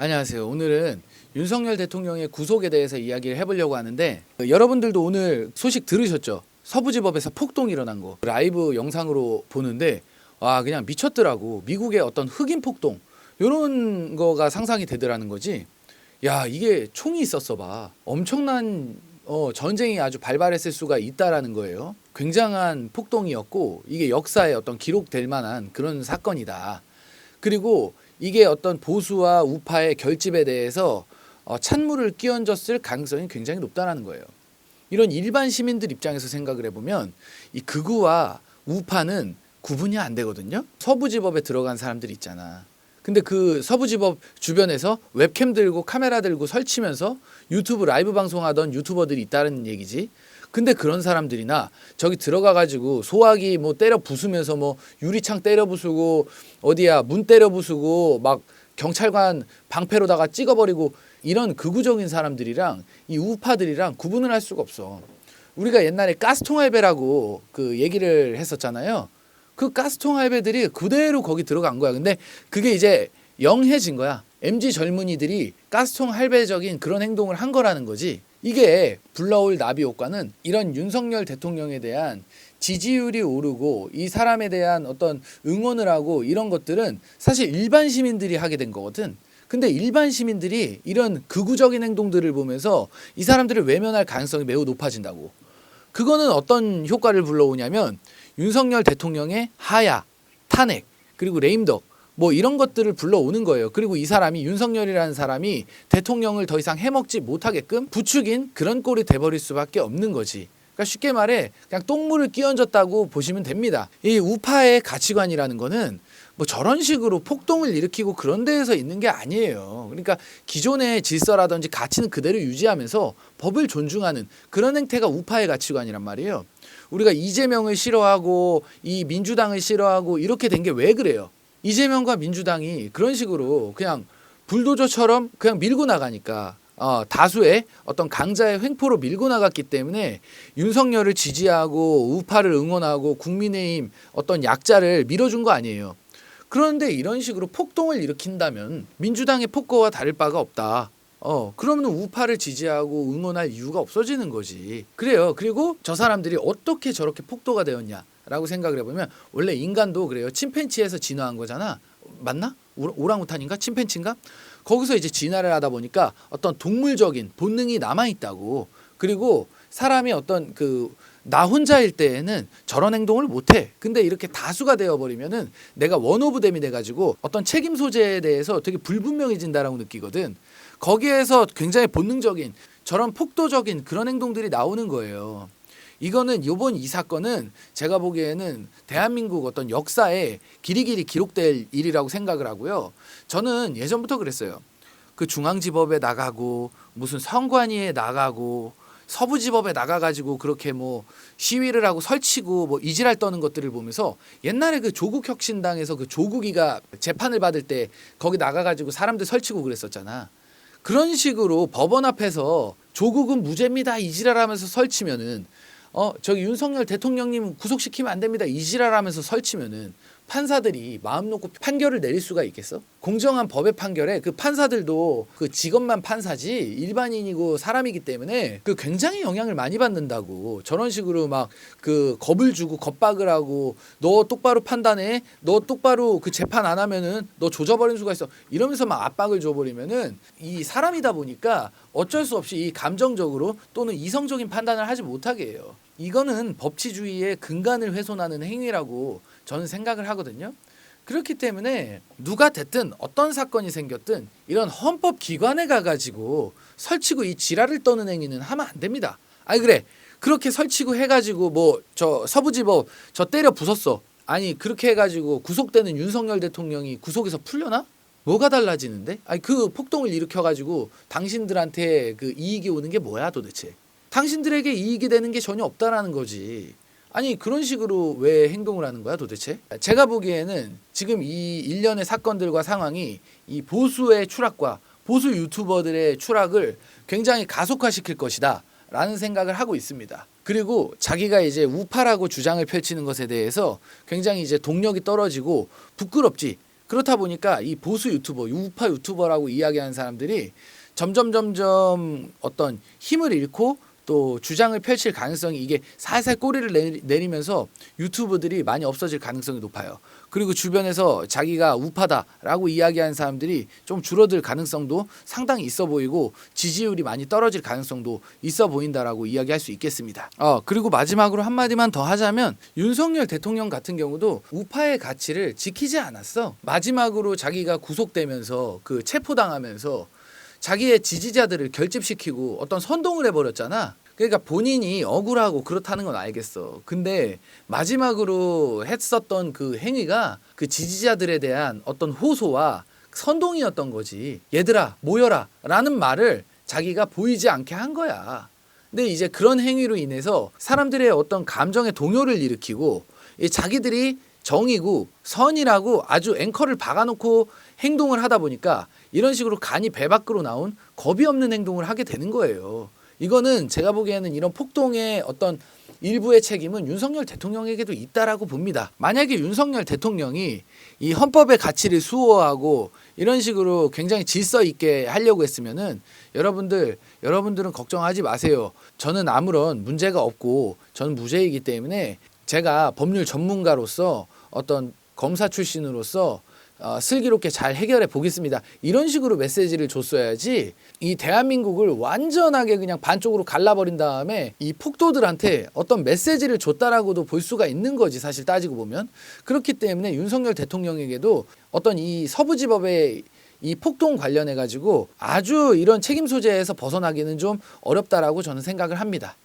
안녕하세요. 오늘은 윤석열 대통령의 구속에 대해서 이야기를 해보려고 하는데 어, 여러분들도 오늘 소식 들으셨죠? 서부지법에서 폭동이 일어난 거 라이브 영상으로 보는데 와 그냥 미쳤더라고. 미국의 어떤 흑인 폭동 이런 거가 상상이 되더라는 거지. 야 이게 총이 있었어 봐. 엄청난 어, 전쟁이 아주 발발했을 수가 있다라는 거예요. 굉장한 폭동이었고 이게 역사에 어떤 기록될 만한 그런 사건이다. 그리고 이게 어떤 보수와 우파의 결집에 대해서 어, 찬물을 끼얹었을 가능성이 굉장히 높다라는 거예요. 이런 일반 시민들 입장에서 생각을 해보면 이 극우와 우파는 구분이 안 되거든요. 서부지법에 들어간 사람들 있잖아. 근데 그 서부지법 주변에서 웹캠 들고 카메라 들고 설치면서 유튜브 라이브 방송하던 유튜버들이 있다는 얘기지. 근데 그런 사람들이나 저기 들어가 가지고 소화기 뭐 때려 부수면서 뭐 유리창 때려 부수고 어디야 문 때려 부수고 막 경찰관 방패로다가 찍어버리고 이런 극우적인 사람들이랑 이 우파들이랑 구분을 할 수가 없어. 우리가 옛날에 가스통 할배라고 그 얘기를 했었잖아요. 그 가스통 할배들이 그대로 거기 들어간 거야. 근데 그게 이제 영해진 거야. MZ 젊은이들이 가스통 할배적인 그런 행동을 한 거라는 거지. 이게 불러올 나비 효과는 이런 윤석열 대통령에 대한 지지율이 오르고 이 사람에 대한 어떤 응원을 하고 이런 것들은 사실 일반 시민들이 하게 된 거거든. 근데 일반 시민들이 이런 극우적인 행동들을 보면서 이 사람들을 외면할 가능성이 매우 높아진다고. 그거는 어떤 효과를 불러오냐면 윤석열 대통령의 하야, 탄핵, 그리고 레임덕 뭐 이런 것들을 불러오는 거예요. 그리고 이 사람이 윤석열이라는 사람이 대통령을 더 이상 해먹지 못하게끔 부추긴 그런 꼴이 돼버릴 수밖에 없는 거지. 그러니까 쉽게 말해 그냥 똥물을 끼얹었다고 보시면 됩니다. 이 우파의 가치관이라는 거는 뭐 저런 식으로 폭동을 일으키고 그런 데에서 있는 게 아니에요. 그러니까 기존의 질서라든지 가치는 그대로 유지하면서 법을 존중하는 그런 행태가 우파의 가치관이란 말이에요. 우리가 이재명을 싫어하고 이 민주당을 싫어하고 이렇게 된 게 왜 그래요? 이재명과 민주당이 그런 식으로 그냥 불도저처럼 그냥 밀고 나가니까 어, 다수의 어떤 강자의 횡포로 밀고 나갔기 때문에 윤석열을 지지하고 우파를 응원하고 국민의힘 어떤 약자를 밀어준 거 아니에요. 그런데 이런 식으로 폭동을 일으킨다면 민주당의 폭거와 다를 바가 없다. 어, 그러면 우파를 지지하고 응원할 이유가 없어지는 거지. 그래요. 그리고 저 사람들이 어떻게 저렇게 폭도가 되었냐 라고 생각을 해보면 원래 인간도 그래요. 침팬치에서 진화한 거잖아. 맞나? 오- 오랑우탄인가? 침팬치인가? 거기서 이제 진화를 하다 보니까 어떤 동물적인 본능이 남아 있다고. 그리고 사람이 어떤 그 나 혼자일 때에는 저런 행동을 못 해. 근데 이렇게 다수가 되어 버리면은 내가 원오브댐이 돼 가지고 어떤 책임 소재에 대해서 되게 불분명해진다라고 느끼거든. 거기에서 굉장히 본능적인 저런 폭도적인 그런 행동들이 나오는 거예요. 이거는 요번 이 사건은 제가 보기에는 대한민국 어떤 역사에 길이 길이 기록될 일이라고 생각을 하고요. 저는 예전부터 그랬어요. 그 중앙지법에 나가고 무슨 선관위에 나가고 서부지법에 나가가지고 그렇게 뭐 시위를 하고 설치고 뭐 이지랄 떠는 것들을 보면서 옛날에 그 조국 혁신당에서 그 조국이가 재판을 받을 때 거기 나가가지고 사람들 설치고 그랬었잖아. 그런 식으로 법원 앞에서 조국은 무죄입니다 이지랄하면서 설치면은 어 저기 윤석열 대통령님 구속시키면 안 됩니다. 이지랄하면서 설치면은 판사들이 마음 놓고 판결을 내릴 수가 있겠어? 공정한 법의 판결에 그 판사들도 그 직업만 판사지 일반인이고 사람이기 때문에 그 굉장히 영향을 많이 받는다고 저런 식으로 막 그 겁을 주고 겁박을 하고 너 똑바로 판단해 너 똑바로 그 재판 안 하면은 너 조져버리는 수가 있어 이러면서 막 압박을 줘버리면은 이 사람이다 보니까 어쩔 수 없이 이 감정적으로 또는 이성적인 판단을 하지 못하게 해요. 이거는 법치주의의 근간을 훼손하는 행위라고 저는 생각을 하거든요. 그렇기 때문에 누가 됐든 어떤 사건이 생겼든 이런 헌법 기관에 가가지고 설치고 이 지랄을 떠는 행위는 하면 안 됩니다. 아니 그래 그렇게 설치고 해가지고 뭐 저 서부지법 저 때려 부쉈어. 아니 그렇게 해가지고 구속되는 윤석열 대통령이 구속에서 풀려나? 뭐가 달라지는데? 아니 그 폭동을 일으켜가지고 당신들한테 그 이익이 오는 게 뭐야 도대체? 당신들에게 이익이 되는 게 전혀 없다라는 거지. 아니 그런 식으로 왜 행동을 하는 거야 도대체? 제가 보기에는 지금 이 일련의 사건들과 상황이 이 보수의 추락과 보수 유튜버들의 추락을 굉장히 가속화시킬 것이다 라는 생각을 하고 있습니다. 그리고 자기가 이제 우파라고 주장을 펼치는 것에 대해서 굉장히 이제 동력이 떨어지고 부끄럽지 그렇다 보니까 이 보수 유튜버, 우파 유튜버라고 이야기하는 사람들이 점점 점점 어떤 힘을 잃고 또 주장을 펼칠 가능성이 이게 살살 꼬리를 내리- 내리면서 유튜브들이 많이 없어질 가능성이 높아요. 그리고 주변에서 자기가 우파다라고 이야기하는 사람들이 좀 줄어들 가능성도 상당히 있어 보이고 지지율이 많이 떨어질 가능성도 있어 보인다라고 이야기할 수 있겠습니다. 어, 그리고 마지막으로 한마디만 더 하자면 윤석열 대통령 같은 경우도 우파의 가치를 지키지 않았어. 마지막으로 자기가 구속되면서 그 체포당하면서 자기의 지지자들을 결집시키고 어떤 선동을 해버렸잖아. 그러니까 본인이 억울하고 그렇다는 건 알겠어. 근데 마지막으로 했었던 그 행위가 그 지지자들에 대한 어떤 호소와 선동이었던 거지. 얘들아, 모여라. 라는 말을 자기가 보이지 않게 한 거야. 근데 이제 그런 행위로 인해서 사람들의 어떤 감정의 동요를 일으키고 이 자기들이 정이고 선이라고 아주 앵커를 박아놓고 행동을 하다 보니까 이런 식으로 간이 배 밖으로 나온 겁이 없는 행동을 하게 되는 거예요. 이거는 제가 보기에는 이런 폭동의 어떤 일부의 책임은 윤석열 대통령에게도 있다라고 봅니다. 만약에 윤석열 대통령이 이 헌법의 가치를 수호하고 이런 식으로 굉장히 질서 있게 하려고 했으면은 여러분들 여러분들은 걱정하지 마세요. 저는 아무런 문제가 없고 저는 무죄이기 때문에 제가 법률 전문가로서 어떤 검사 출신으로서 어, 슬기롭게 잘 해결해 보겠습니다. 이런 식으로 메시지를 줬어야지 이 대한민국을 완전하게 그냥 반쪽으로 갈라버린 다음에 이 폭도들한테 어떤 메시지를 줬다라고도 볼 수가 있는 거지 사실 따지고 보면 그렇기 때문에 윤석열 대통령에게도 어떤 이 서부지법의 이 폭동 관련해 가지고 아주 이런 책임 소재에서 벗어나기는 좀 어렵다라고 저는 생각을 합니다.